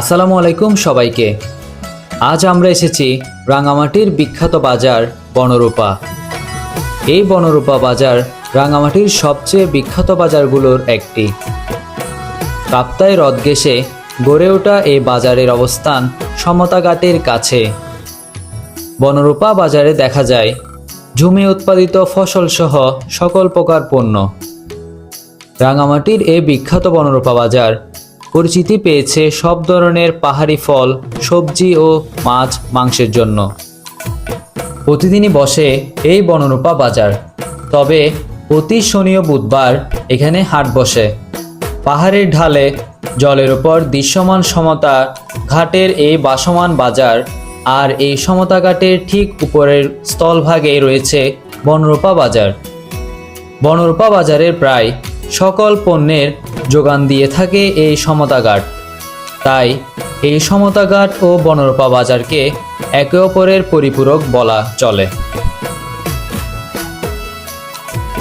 আসসালামু আলাইকুম সবাইকে। আজ আমরা এসেছি রাঙামাটির বিখ্যাত বাজার বনরূপা। এই বনরূপা বাজার রাঙামাটির সবচেয়ে বিখ্যাত বাজারগুলোর একটি। কাপ্তায় হ্রদ ঘেঁষে গড়ে ওঠা এই বাজারের অবস্থান সমতাঘাটের কাছে। বনরূপা বাজারে দেখা যায় ঝুমে উৎপাদিত ফসলসহ সকল প্রকার পণ্য। রাঙামাটির এই বিখ্যাত বনরূপা বাজার পরিচিতি পেয়েছে সব ধরনের পাহাড়ি ফল, সবজি ও মাছ মাংসের জন্য। প্রতিদিনই বসে এই বনরূপা বাজার। তবে প্রতি শনি ও বুধবার এখানে হাট বসে। পাহাড়ের ঢালে জলের উপর দৃশ্যমান সমতা ঘাটের এই বাসমান বাজার আর এই সমতা ঘাটের ঠিক উপরের স্থলভাগে রয়েছে বনরূপা বাজার। বনরূপা বাজারের প্রায় সকল পণ্যের যোগান দিয়ে থাকে এই সমতাঘাট। তাই এই সমতাঘাট ও বনরূপা বাজারকে একে অপরের পরিপূরক বলা চলে।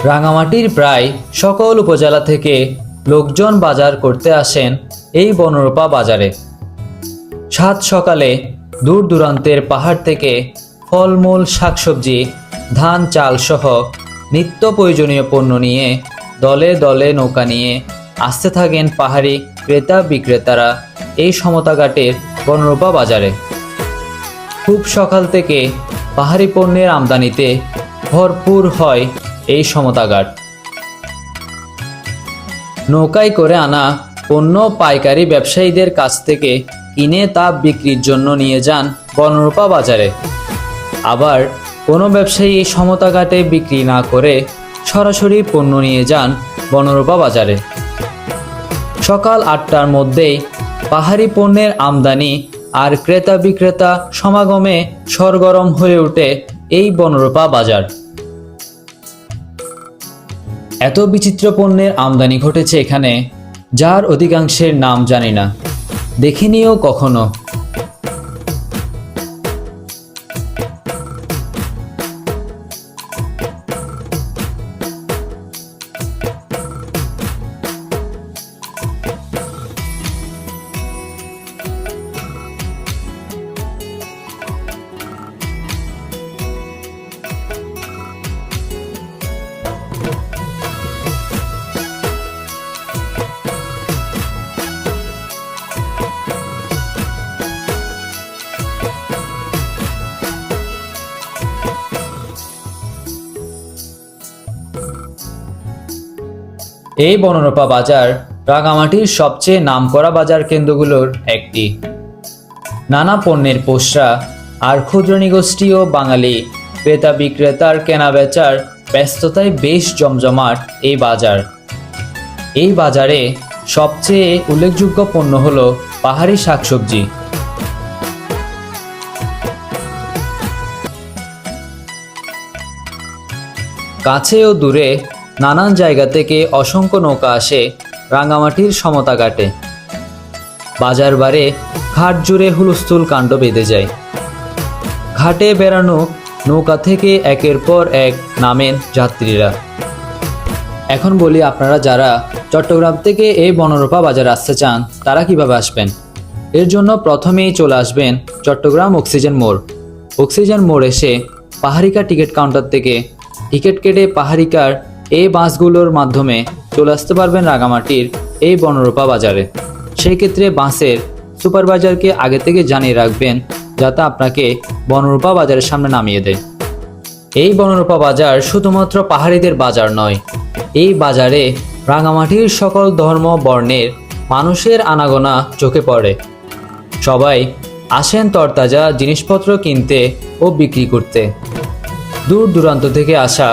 রাঙামাটির প্রায় সকল উপজেলা থেকে লোকজন বাজার করতে আসেন এই বনরূপা বাজারে। সাত সকালে দূর দূরান্তের পাহাড় থেকে ফলমূল, শাকসবজি, ধান, চাল সহ নিত্য প্রয়োজনীয় পণ্য নিয়ে দলে দলে নৌকা নিয়ে আসতে থাকেন পাহাড়ি ক্রেতা বিক্রেতারা এই সমতাঘাটের বনরূপা বাজারে। খুব সকাল থেকে পাহাড়ি পণ্যের আমদানিতে ভরপুর হয় এই সমতাঘাট। নৌকায় করে আনা পণ্য পাইকারি ব্যবসায়ীদের কাছ থেকে কিনে তা বিক্রির জন্য নিয়ে যান বনরূপা বাজারে। আবার কোনো ব্যবসায়ী এই সমতাঘাটে বিক্রি না করে সরাসরি পণ্য নিয়ে যান বনরূপা বাজারে। সকাল আটটার মধ্যেই পাহাড়ি পণ্যের আমদানি আর ক্রেতা বিক্রেতা সমাগমে সরগরম হয়ে ওঠে এই বনরূপা বাজার। এত বিচিত্র পণ্যের আমদানি ঘটেছে এখানে, যার অধিকাংশের নাম জানি না। দেখিনি ও কখনো। এই বনরূপা বাজার রাঙামাটির সবচেয়ে নামকরা বাজার কেন্দ্রগুলোর একটি। নানা পণ্যের পোষরা আর ক্ষুদ্র নিগোষ্ঠী ও বাঙালি ক্রেতা বিক্রেতার কেনাবেচার ব্যস্ততায় বেশ জমজমাট এই বাজার। এই বাজারে সবচেয়ে উল্লেখযোগ্য পণ্য হলো পাহাড়ি শাকসবজি। কাছে ও দূরে নানান জায়গা থেকে অসংখ্য নৌকা আসে, রাঙামাটির সমতা ঘাটে বাজার বারে ঘাট জুড়ে হুলস্থুল কাণ্ড বেঁধে যায়। ঘাটে বেড়ানো নৌকা থেকে একের পর এক নামেন যাত্রীরা। এখন বলি আপনারা যারা চট্টগ্রাম থেকে এই বনরূপা বাজার আসতে চান, তারা কীভাবে আসবেন? এর জন্য প্রথমেই চলে আসবেন চট্টগ্রাম অক্সিজেন মোড়। অক্সিজেন মোড় এসে পাহাড়িকা টিকিট কাউন্টার থেকে টিকিট কেটে পাহাড়িকার এই বাসগুলোর মাধ্যমে চলে আসতে পারবেন রাঙামাটির এই বনরূপা বাজারে। সেই ক্ষেত্রে বাসের সুপারভাইজারকে আগে থেকে জানিয়ে রাখবেন যাতে আপনাকে বনরূপা বাজারের সামনে নামিয়ে দেয়। এই বনরূপা বাজার শুধুমাত্র পাহাড়িদের বাজার নয়, এই বাজারে রাঙামাটির সকল ধর্ম, বর্ণের মানুষের আনাগোনা চোখে পড়ে। সবাই আসেন তরতাজা জিনিসপত্র কিনতে ও বিক্রি করতে। দূর দূরান্ত থেকে আসা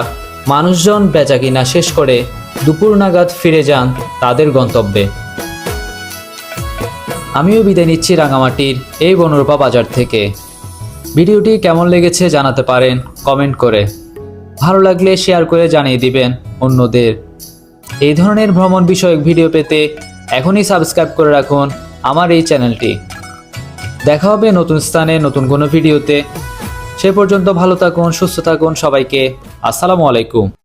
মানুষজন বেচা কিনা শেষ করে দুপুর নাগাদ ফিরে যান তাদের গন্তব্যে। আমিও বিদায় নিচ্ছি রাঙামাটির এই বনরূপা বাজার থেকে। ভিডিওটি কেমন লেগেছে জানাতে পারেন কমেন্ট করে। ভালো লাগলে শেয়ার করে জানিয়ে দিবেন অন্যদের। এই ধরনের ভ্রমণ বিষয়ক ভিডিও পেতে এখনই সাবস্ক্রাইব করে রাখুন আমার এই চ্যানেলটি। দেখা হবে নতুন স্থানে নতুন কোনো ভিডিওতে। সে পর্যন্ত ভালো থাকুন সুস্থ থাকুন সবাইকে। আসসালামু আলাইকুম।